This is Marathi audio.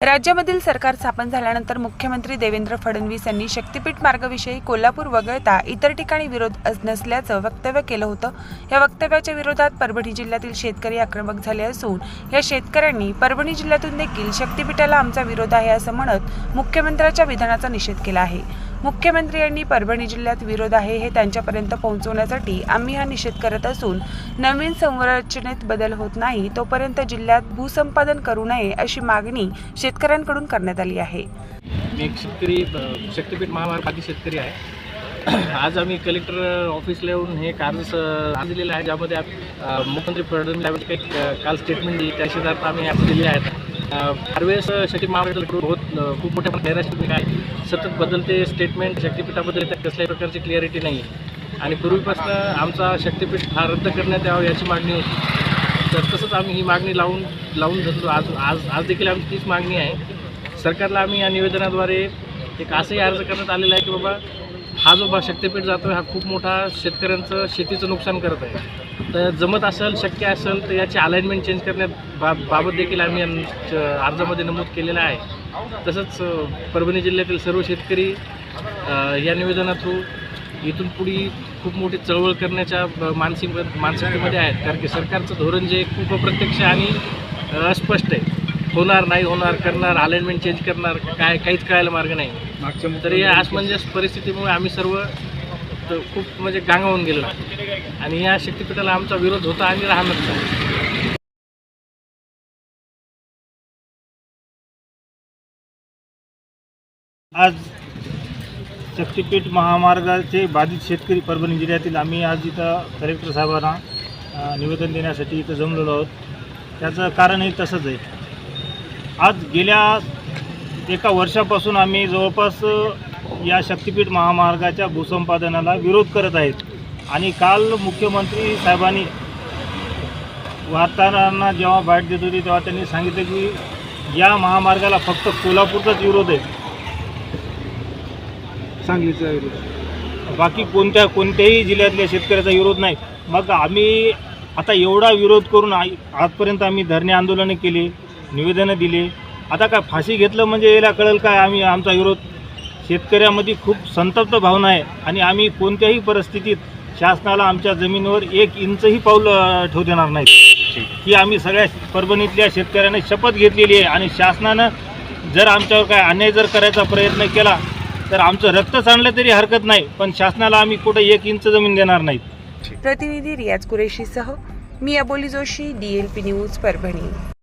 राज्यामधील सरकार स्थापन झाल्यानंतर मुख्यमंत्री देवेंद्र फडणवीस यांनी शक्तीपीठ मार्गाविषयी कोल्हापूर वगळता इतर ठिकाणी विरोध नसल्याचं वक्तव्य केलं होतं. या वक्तव्याच्या विरोधात परभणी जिल्ह्यातील शेतकरी आक्रमक झाले असून या शेतकऱ्यांनी परभणी जिल्ह्यातून देखील शक्तीपीठाला आमचा विरोध आहे असं म्हणत मुख्यमंत्र्यांच्या विधानाचा निषेध केला आहे. मुख्यमंत्री यांनी परभणी जिल्ह्यात विरोध आहे हे त्यांच्यापर्यंत पोहोचवण्यासाठी आम्ही हा निषेध करत असून नवीन संरचनेत बदल होत नाही तोपर्यंत जिल्ह्यात भूसंपादन करू नये अशी मागणी शेतकऱ्यांकडून करण्यात आली आहे. मी एक शेतकरी शक्तीपीठ महामार्गाची शेतकरी आहे. आज आम्ही कलेक्टर ऑफिसला येऊन हे कार्य दिलेलं आहे. ज्यामध्ये मुख्यमंत्री फडणवीस काही काल स्टेटमेंट दिली. त्या आम्ही अर्ज दिलेले आहेत. फारवेळेस हरवेळेस शक्ती महामार्गाकडून बहुत खूप मोठ्या प्रमाणात आहे सतत बदलते स्टेटमेंट शक्तीपीठाबद्दल त्यात कसल्याही प्रकारची क्लिअरिटी नाही. आहे आणि पूर्वीपासून आमचा शक्तीपीठ हा रद्द करण्यात यावं याची मागणी होती. तर तसंच आम्ही ही मागणी लावून लावून धरतो. आज आज आज देखील आमची तीच मागणी आहे. सरकारला आम्ही या निवेदनाद्वारे एक असंही अर्ज करण्यात आलेला आहे की बाबा हा जो बा शक्तीपीठ जातो हा खूप मोठा शेतकऱ्यांचं शेतीचं नुकसान करत आहे. तर जमत असेल शक्य असेल तर याची अलाइनमेंट चेंज करण्यात बा बाबत देखील आम्ही अर्जामध्ये नमूद केलेलं आहे. तसंच परभणी जिल्ह्यातील सर्व शेतकरी या निवेदना थ्रू इथून पुढे खूप मोठी चळवळ करण्याच्या मानसिक मानसिकतेमध्ये आहेत. कारण की सरकारचं धोरण जे खूप अप्रत्यक्ष आणि अस्पष्ट आहे. होणार नाही होणार करणार अलाइनमेंट चेंज करणार काय काहीच कळायला मार्ग नाही. तर या असमंजस परिस्थितीमुळे आम्ही सर्व खूप म्हणजे गांगावून गेलो आणि या शक्तीपीठाला आमचा विरोध होता आणि राहणार नाही. आज शक्तीपीठ महामार्गाचे बाधित शेतकरी परभणी जिल्ह्यातील आम्ही आज इथं कलेक्टर साहेबांना निवेदन देण्यासाठी इथं जमलेलो आहोत. त्याचं कारणही तसंच आहे. आज गेल्या एका वर्षापासून आम्ही जवळपास या शक्तीपीठ महामार्गाच्या भूसंपादनाला विरोध करत आहेत. आणि काल मुख्यमंत्री साहेबांनी वार्ताहरांना जेव्हा भेट देत होती तेव्हा त्यांनी सांगितलं की या महामार्गाला फक्त कोल्हापूरचाच विरोध आहे. सांगलीचा विरोध. बाकी कोणत्या कोणत्याही जिल्ह्यातल्या शेतकऱ्याचा विरोध नाही. मग आम्ही आता एवढा विरोध करून आई- आजपर्यंत आम्ही धरणे आंदोलनं केली. निवेदनं दिली. आता काय फाशी घेतलं म्हणजे याला कळेल काय? आम्ही आमचा विरोध शेतकऱ्यामध्ये खूप संतप्त भावना आहे आणि आम्ही कोणत्याही परिस्थितीत शासनाला आमच्या जमिनीवर एक इंचही पाऊल ठेवू देणार नाही. ही आम्ही सगळ्या परभणीतल्या शेतकऱ्यांनी शपथ घेतलेली आहे आणि शासनानं जर आमच्यावर काय अन्याय जर करायचा प्रयत्न केला तर आमचं रक्त सांडलं तरी हरकत नाही पण शासनाला आम्ही कुठं एक इंच जमीन देणार नाहीत प्रतिनिधी रियाज कुरेशीसह मी Aboli Joshi D P news Parbhani.